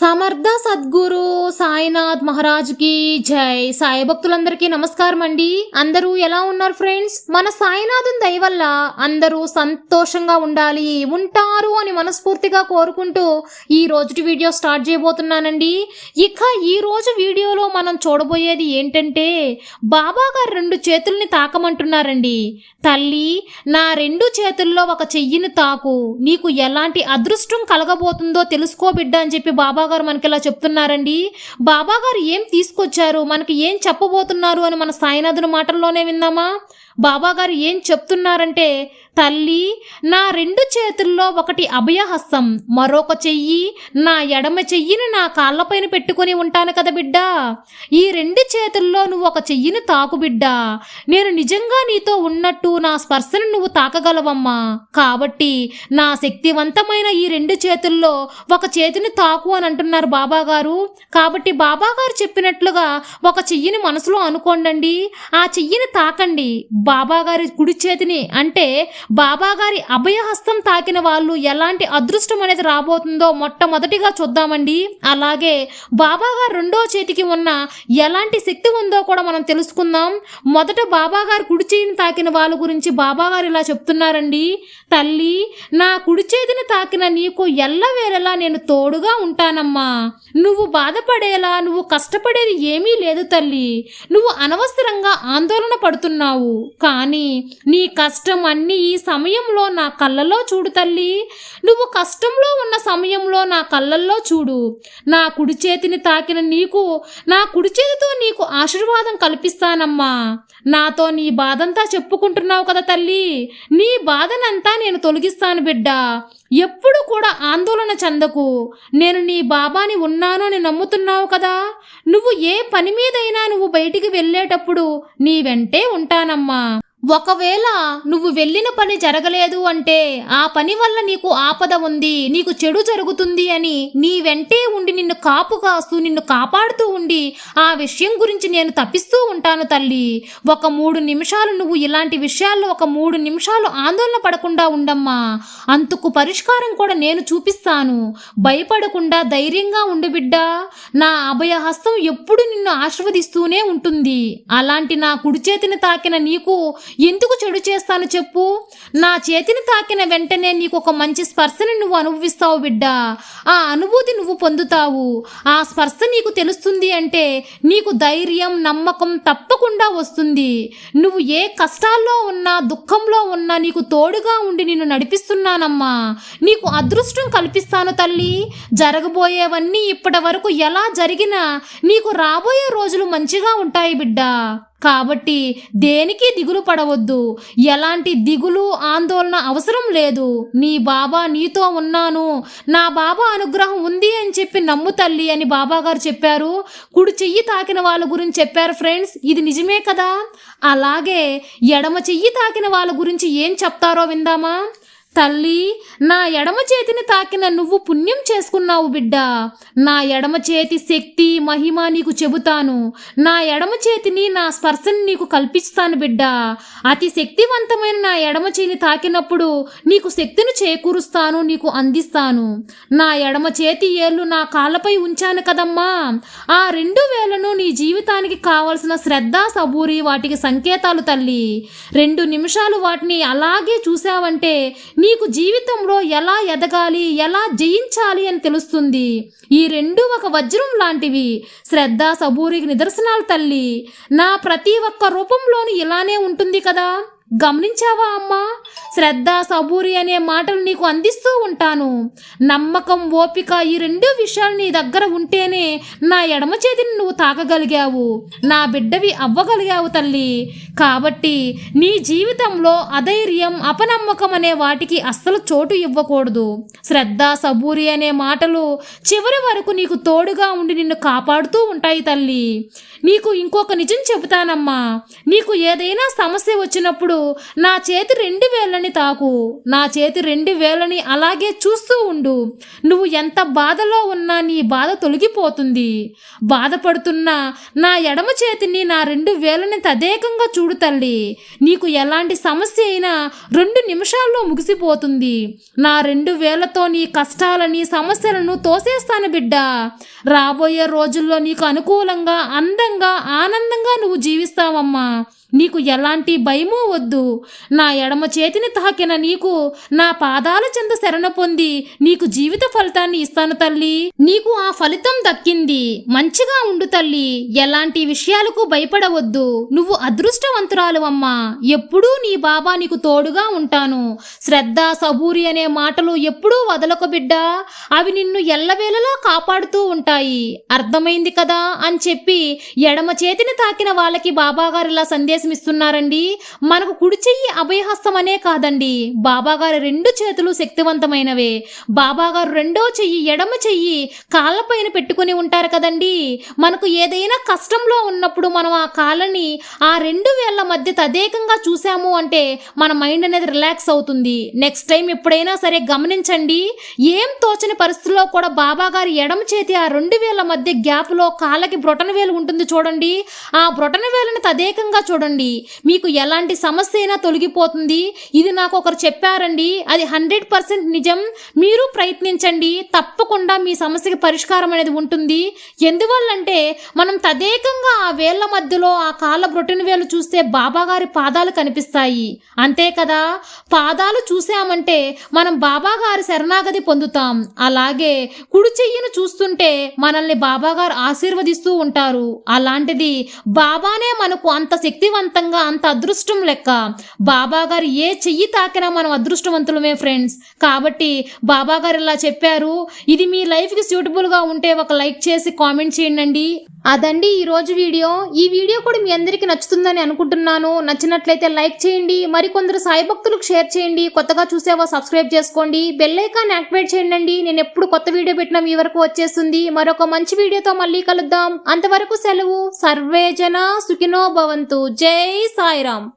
సమర్థ సద్గురు సాయినాథ్ మహారాజ్కి జై. సాయి భక్తులందరికీ నమస్కారం అండి అందరూ ఎలా ఉన్నారు ఫ్రెండ్స్? మన సాయినాథుని దయ వల్ల అందరూ సంతోషంగా ఉండాలి ఉంటారు అని మనస్ఫూర్తిగా కోరుకుంటూ ఈ రోజుటి వీడియో స్టార్ట్ చేయబోతున్నానండి. ఇక ఈ రోజు వీడియోలో మనం చూడబోయేది ఏంటంటే బాబా గారు రెండు చేతుల్ని తాకమంటున్నారండి. తల్లి నా రెండు చేతుల్లో ఒక చెయ్యిని తాకు. నీకు ఎలాంటి అదృష్టం కలగబోతుందో తెలుసుకో బిడ్డ అని చెప్పి బాబా బాబాగారు మనకి ఇలా చెప్తున్నారండి? బాబాగారు ఏం తీసుకొచ్చారు? మనకి ఏం చెప్పబోతున్నారు అని మన సాయినాథుని మాటల్లోనే విందామా? బాబాగారు ఏం చెప్తున్నారంటే తల్లి నా రెండు చేతుల్లో ఒకటి అభయహస్తం మరొక చెయ్యి నా ఎడమ చెయ్యిని నా కాళ్ళపైన పెట్టుకొని ఉంటాను కదా బిడ్డ. ఈ రెండు చేతుల్లో నువ్వు ఒక చెయ్యిని తాకు బిడ్డ. నేను నిజంగా నీతో ఉన్నట్టు నా స్పర్శను నువ్వు తాకగలవమ్మా. కాబట్టి నా శక్తివంతమైన ఈ రెండు చేతుల్లో ఒక చేతిని తాకు అని అంటున్నారు బాబాగారు. కాబట్టి బాబాగారు చెప్పినట్లుగా ఒక చెయ్యిని మనసులో అనుకోండి ఆ చెయ్యిని తాకండి. బాబాగారి కుడి చేతిని అంటే బాబాగారి అభయహస్తం తాకిన వాళ్ళు ఎలాంటి అదృష్టం అనేది రాబోతుందో మొట్టమొదటిగా చూద్దామండి. అలాగే బాబాగారు రెండో చేతికి ఉన్న ఎలాంటి శక్తి ఉందో కూడా మనం తెలుసుకుందాం. మొదట బాబాగారి కుడి చేతిని తాకిన వాళ్ళ గురించి బాబా గారు ఇలా చెప్తున్నారండి. తల్లి నా కుడి చేతిని తాకిన నీకు ఎల్లవేళలా నేను తోడుగా ఉంటానమ్మా. నువ్వు బాధపడేలా నువ్వు కష్టపడేది ఏమీ లేదు తల్లి. నువ్వు అనవసరంగా ఆందోళన పడుతున్నావు. కానీ నీ కష్టం అన్ని ఈ సమయంలో నా కళ్ళలో చూడు తల్లి. నువ్వు కష్టంలో ఉన్న సమయంలో నా కళ్ళల్లో చూడు. నా కుడి చేతిని తాకిన నీకు నా కుడి చేతితో నీకు ఆశీర్వాదం కల్పిస్తానమ్మా. నాతో నీ బాధంతా చెప్పుకుంటున్నావు కదా తల్లి. నీ బాధనంతా నేను తొలగిస్తాను బిడ్డ. ఎప్పుడు కూడా ఆందోళన చెందకు. నేను నీ బాబాని ఉన్నాను అని నమ్ముతున్నావు కదా. నువ్వు ఏ పని మీదైనా నువ్వు బయటికి వెళ్ళేటప్పుడు నీ వెంటే ఉంటానమ్మా. ఒకవేళ నువ్వు వెళ్ళిన పని జరగలేదు అంటే ఆ పని వల్ల నీకు ఆపద ఉంది నీకు చెడు జరుగుతుంది అని నీ వెంటే ఉండి నిన్ను కాపు కాస్తూ నిన్ను కాపాడుతూ ఉండి ఆ విషయం గురించి నేను తప్పిస్తూ ఉంటాను తల్లి. ఒక మూడు నిమిషాలు నువ్వు ఇలాంటి విషయాల్లో ఒక మూడు నిమిషాలు ఆందోళన పడకుండా ఉండమ్మా. అందుకు పరిష్కారం కూడా నేను చూపిస్తాను. భయపడకుండా ధైర్యంగా ఉండు బిడ్డా. నా అభయహస్తం ఎప్పుడు నిన్ను ఆశీర్వదిస్తూనే ఉంటుంది. అలాంటి నా కుడి చేతిని తాకిన నీకు ఎందుకు చెడు చేస్తాను చెప్పు? నా చేతిని తాకిన వెంటనే నీకు ఒక మంచి స్పర్శని నువ్వు అనుభవిస్తావు బిడ్డ. ఆ అనుభూతి నువ్వు పొందుతావు. ఆ స్పర్శ నీకు తెలుస్తుంది అంటే నీకు ధైర్యం నమ్మకం తప్పకుండా వస్తుంది. నువ్వు ఏ కష్టాల్లో ఉన్నా దుఃఖంలో ఉన్నా నీకు తోడుగా ఉండి నిన్ను నడిపిస్తున్నానమ్మా. నీకు అదృష్టం కల్పిస్తాను తల్లి. జరగబోయేవన్నీ ఇప్పటి వరకు ఎలా జరిగినా నీకు రాబోయే రోజులు మంచిగా ఉంటాయి బిడ్డా. కాబట్టి దేనికి దిగులు పడవద్దు? ఎలాంటి దిగులు ఆందోళన అవసరం లేదు. నీ బాబా నీతో ఉన్నాను. నా బాబా అనుగ్రహం ఉంది అని చెప్పి నమ్ము తల్లి అని బాబా గారు చెప్పారు. కుడి చెయ్యి తాకిన వాళ్ళ గురించి చెప్పారు ఫ్రెండ్స్. ఇది నిజమే కదా? అలాగే ఎడమ చెయ్యి తాకిన వాళ్ళ గురించి ఏం చెప్తారో విందామా? తల్లి నా ఎడమ చేతిని తాకిన నువ్వు పుణ్యం చేసుకున్నావు బిడ్డ. నా ఎడమ చేతి శక్తి మహిమ నీకు చెబుతాను. నా ఎడమ చేతిని నా స్పర్శని నీకు కల్పిస్తాను బిడ్డ. అతి శక్తివంతమైన నా ఎడమ చేతిని తాకినప్పుడు నీకు శక్తిని చేకూరుస్తాను నీకు అందిస్తాను. నా ఎడమ చేతి ఏళ్ళు నా కాళ్ళపై ఉంచాను కదమ్మా. ఆ రెండు వేలను నీ జీవితానికి కావలసిన శ్రద్ధ సబూరి వాటికి సంకేతాలు తల్లి. రెండు నిమిషాలు వాటిని అలాగే చూసావంటే నీకు జీవితంలో ఎలా ఎదగాలి ఎలా జయించాలి అని తెలుస్తుంది. ఈ రెండు ఒక వజ్రం లాంటివి. శ్రద్ధ సబూరికి నిదర్శనాలు తల్లి. నా ప్రతి ఒక్క రూపంలోనూ ఇలానే ఉంటుంది కదా? గమనించావా అమ్మా? శ్రద్ధ సబూరి అనే మాటలు నీకు అందిస్తూ ఉంటాను. నమ్మకం ఓపిక ఈ రెండు విషయాలు నీ దగ్గర ఉంటేనే నా ఎడమ చేతిని నువ్వు తాకగలిగావు. నా బిడ్డవి అవ్వగలిగావు తల్లి. కాబట్టి నీ జీవితంలో అధైర్యం అపనమ్మకం అనే వాటికి అస్సలు చోటు ఇవ్వకూడదు. శ్రద్ధ సబూరి అనే మాటలు చివరి వరకు నీకు తోడుగా ఉండి నిన్ను కాపాడుతూ ఉంటాయి తల్లి. నీకు ఇంకొక నిజం చెబుతానమ్మా. నీకు ఏదైనా సమస్య వచ్చినప్పుడు నా చేతి రెండు వేళ్ళని తాకు. నా చేతి రెండు వేళ్ళని అలాగే చూస్తూ ఉండు. నువ్వు ఎంత బాధలో ఉన్నా నీ బాధ తొలగిపోతుంది. బాధపడుతున్నా నా ఎడమ చేతిని నా రెండు వేళ్ళని తదేకంగా చూడు తల్లి. నీకు ఎలాంటి సమస్య అయినా రెండు నిమిషాల్లో ముగిసిపోతుంది. నా రెండు వేలతో నీ కష్టాలని సమస్యలను తోసేస్తాను బిడ్డ. రాబోయే రోజుల్లో నీకు అనుకూలంగా అందంగా ఆనందంగా నువ్వు జీవిస్తావమ్మా. నీకు ఎలాంటి భయమూ వద్దు. నా ఎడమ చేతిని తాకిన నీకు నా పాదాల చెంత శరణ పొంది నీకు జీవిత ఫలితాన్ని ఇస్తాను తల్లి. నీకు ఆ ఫలితం దక్కింది. మంచిగా ఉండు తల్లి. ఎలాంటి విషయాలకు భయపడవద్దు. నువ్వు అదృష్టవంతురాలు అమ్మా. ఎప్పుడూ నీ బాబా నీకు తోడుగా ఉంటాను. శ్రద్ధ సబూరి అనే మాటలు ఎప్పుడూ వదలకు బిడ్డ. అవి నిన్ను ఎల్లవేళలా కాపాడుతూ ఉంటాయి. అర్థమైంది కదా అని చెప్పి ఎడమ చేతిని తాకిన వాళ్ళకి బాబాగారు ఇలా సందేశం ఇస్తున్నారండి మనకు కుడి చెయ్యి అభయహస్తం అనే కాదండి. బాబాగారు రెండు చేతులు శక్తివంతమైనవే. బాబాగారు రెండో చెయ్యి ఎడమ చెయ్యి కాళ్ళపైన పెట్టుకుని ఉంటారు కదండి. మనకు ఏదైనా కష్టంలో ఉన్నప్పుడు మనం ఆ కాళ్ళని ఆ రెండు వేళ్ళ మధ్య తదేకంగా చూసాము అంటే మన మైండ్ అనేది రిలాక్స్ అవుతుంది. నెక్స్ట్ టైం ఎప్పుడైనా సరే గమనించండి. ఏం తోచని పరిస్థితుల్లో కూడా బాబాగారి ఎడమ చేతి ఆ రెండు వేల మధ్య గ్యాప్లో కాళ్ళకి బ్రొటన వేలు ఉంటుంది చూడండి. ఆ బ్రొటన వేలను తదేకంగా చూడండి. మీకు ఎలాంటి సమస్య అయినా తొలగిపోతుంది. ఇది నాకు ఒకరు చెప్పారండి. అది హండ్రెడ్ పర్సెంట్ నిజం. మీరు ప్రయత్నించండి. తప్పకుండా మీ సమస్యకి పరిష్కారం అనేది ఉంటుంది. ఎందువల్లంటే మనం తదేకంగా ఆ వేళ్ళ మధ్యలో ఆ కాళ్ళ బ్రొటన వేలు చూస్తే బాబాగారి పాదాలు కనిపిస్తాయి. అంతే కదా? పాదాలు చూసామంటే మనం బాబాగారి శరణాగతి పొందుతాం. అలాగే కుడి చెయ్యిని చూస్తుంటే మనల్ని బాబాగారు ఆశీర్వదిస్తూ ఉంటారు. అలాంటిది బాబానే మనకు అంత శక్తివంతంగా అంత అదృష్టం లెక్క బాబాగారు ఏ చెయ్యి తాకినా మనం అదృష్టవంతులమే ఫ్రెండ్స్. కాబట్టి బాబాగారు ఇలా చెప్పారు. ఇది మీ లైఫ్కి సూటబుల్గా ఉంటే ఒక లైక్ చేసి కామెంట్ చేయండి అదండి ఈ రోజు వీడియో. ఈ వీడియో కూడా మీ అందరికీ నచ్చుతుందని అనుకుంటున్నాను. నచ్చినట్లయితే లైక్ చేయండి. మరికొందరు సాయి భక్తులకు షేర్ చేయండి. కొత్తగా చూసేవా సబ్స్క్రైబ్ చేసుకోండి. బెల్ ఐకాన్ యాక్టివేట్ చేయండి నేను ఎప్పుడు కొత్త వీడియో పెట్టినా మీ వరకు వచ్చేస్తుంది. మరొక మంచి వీడియోతో మళ్ళీ కలుద్దాం. అంతవరకు సెలవు. సర్వేజన సుఖినో భవంతు. జై సాయిరామ్.